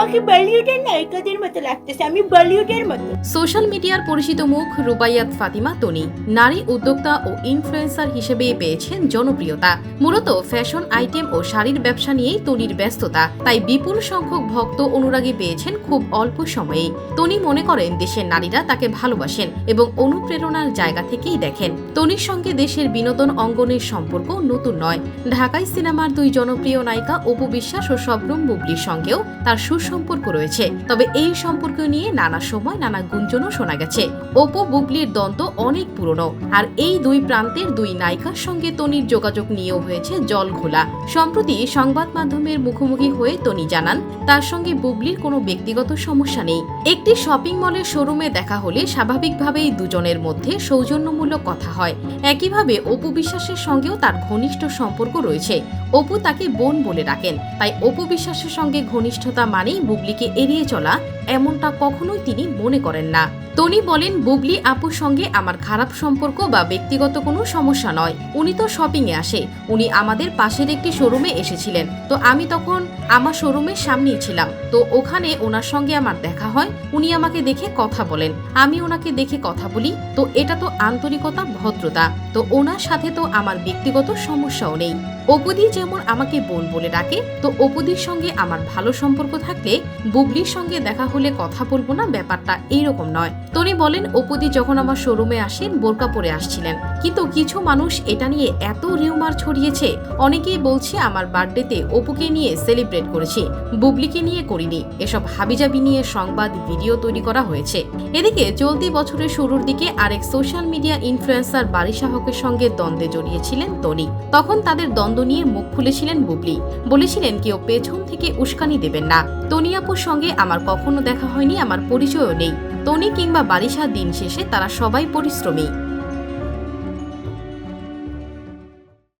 আমাকে বলিউডের নায়িকাদের মতো লাগতেছে, আমি বলিউডের মতো। সোশ্যাল মিডিয়ার পরিচিত মুখ রুবাইয়াত ফাতিমা তনি, নারী উদ্যোক্তা ও ইনফ্লুয়েন্সার হিসেবে পেয়েছেন জনপ্রিয়তা। মূলত ফ্যাশন, আইটেম ও শাড়ির ব্যবসা নিয়েই তনির ব্যস্ততা, তাই বিপুল সংখ্যক ভক্ত অনুরাগী পেয়েছেন খুব অল্প সময়েই। তনি মনে করেন দেশের নারীরা তাকে ভালোবাসেন এবং অনুপ্রেরণার জায়গা থেকেই দেখেন। তনির সঙ্গে দেশের বিনোদন অঙ্গনের সম্পর্ক নতুন নয়। ঢাকায় সিনেমার দুই জনপ্রিয় নায়িকা অপু বিশ্বাস ও শবনম বুবলির সঙ্গেও তার সুসম্পর্ক রয়েছে। তবে এই সম্পর্ক নিয়ে নানা সময় নানা গুঞ্জনও শোনা গেছে। অপু বুবলির দ্বন্দ্ব অনেক পুরনো। আর এই দুই প্রান্তের দুই নায়িকার সঙ্গে তনির যোগাযোগ নিয়েও হয়েছে জল ঘোলা। সম্প্রতি সংবাদ মাধ্যমের মুখোমুখি হয়ে তনি জানান, তার সঙ্গে বুবলির কোনো ব্যক্তিগত সমস্যা নেই। একটি শপিং মলের শোরুমে দেখা হলে স্বাভাবিকভাবেই দুজনের মধ্যে সৌজন্যমূলক কথা হয়। একইভাবে অপু বিশ্বাসের সঙ্গেও তার ঘনিষ্ঠ সম্পর্ক রয়েছে। অপু তাকে বোন বলে ডাকেন। তাই অপু বিশ্বাসের সঙ্গে ঘনিষ্ঠতা মানেই বুবলিকে এড়িয়ে চলা এমনটা কখনোই তিনি মনে করেন না। তনি বলেন, বুবলি আপুর সঙ্গে আমার খারাপ সম্পর্ক বা ব্যক্তিগত কোনো সমস্যা নয়। উনি তো শপিং এ আসে। উনি আমাদের পাশের একটি শোরুমে এসেছিলেন। তো আমি তখন আমার শোরুমের সামনেই ছিলাম। তো ওখানে ওনার সঙ্গে আমার দেখা হয়। উনি আমাকে দেখে কথা বলেন। আমি ওনাকে দেখে কথা বলি। তো এটা তো আন্তরিকতা, ভদ্রতা। তো ওনার সাথে তো আমার ব্যক্তিগত সমস্যাও নেই। অপুদি যেমন আমাকে বোন বলে ডাকে, তো অপুদির সঙ্গে আমার ভালো সম্পর্ক থাকলে বুবলির সঙ্গে দেখা হলে কথা বলব না, ব্যাপারটা এইরকম নয়। তনি বলেন, অপুদি যখন আমার শোরুমে আসেন, বোরকা পরে আসছিলেন। কিন্তু কিছু মানুষ এটা নিয়ে এত রিউমার ছড়িয়েছে, অনেকেই বলছে আমার বার্থডেতে অপুকে নিয়ে সেলিব্রেট করেছি। বুবলিকে নিয়ে করিনি। এসব হাবিজাবি নিয়ে সংবাদ, ভিডিও তৈরি করা হয়েছে। এদিকে চলতি বছরের শুরুর দিকে আরেক সোশ্যাল মিডিয়া ইনফ্লুয়েন্সার বারিশা হকের সঙ্গে দ্বন্দ্বে জড়িয়েছিলেন তনি। তখন তাদের দ্বন্দ্ব নিয়ে মুখ খুলেছিলেন বুবলি। বলেছিলেন কেউ পেছন থেকে উস্কানি দেবেন না। তনি আপুর সঙ্গে আমার কখনো দেখা হয়নি, আমার পরিচয়ও নেই। তনি কিংবা বারিশা দিন শেষে তারা সবাই পরিশ্রমী।